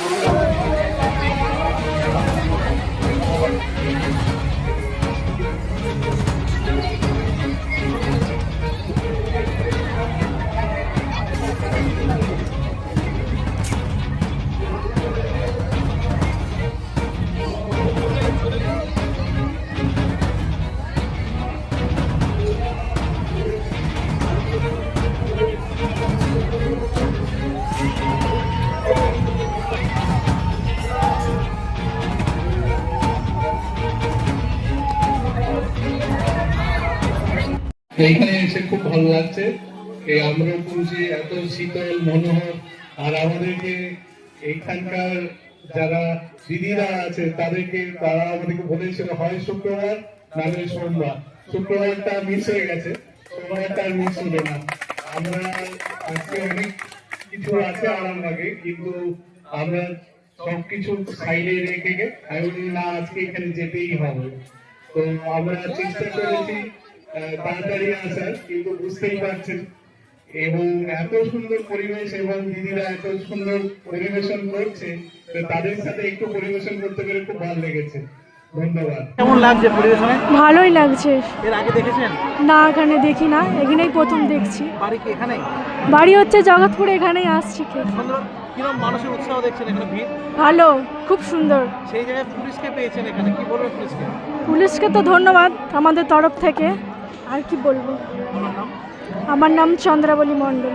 Música এইখানে এসে খুব ভালো লাগছে। এই আম্রপুঞ্জি এত শীতল মনোহর, আর আমাদেরকে এইখানকার যারা দিদিরা আছে, তাদেরকে তারা আমাদেরকে বলেছিল, হয় শুক্রবার, নাহলে সোমবার। শুক্রবারটা মিস হয়ে গেছে, সোমবারটা আর মিস হবে না। আমরা আজকে অনেক কিছু আছে আরামবাগে কিন্তু আমরা সবকিছু সাইডে রেখে আমি না, আজকে এখানে যেতেই হবে। তো আমরা চেষ্টা করেছি তাড়াতাড়ি আসার কিন্তু বুঝতেই পারছেন। এবং এত সুন্দর পরিবেশ এবং দিদিরা এত সুন্দর পরিবেশন করছে তাদের সাথে একটু পরিবেশন করতে পেরে খুব ভালো লেগেছে। ধন্যবাদ। কেমন লাগছে পরিবেশনে? ভালোই লাগছে। এর আগে দেখেছেন? না এখানে দেখি না। এখানেই প্রথম দেখছি। বাড়ি কি এখানেই বাড়ি হচ্ছে জগৎপুরে এখানেই আসছি খেতে। সুন্দর। কীরকম মানুষের উৎসাহ দেখছেন এখানে ভিড়? ভালো খুব সুন্দর। সেই জায়গায় পুলিশকে পেয়েছেন এখানে। কি বলবেন পুলিশকে? পুলিশকে তো ধন্যবাদ আমাদের তরফ থেকে। আর কি বলব? আমার নাম চন্দ্রাবলী মণ্ডল।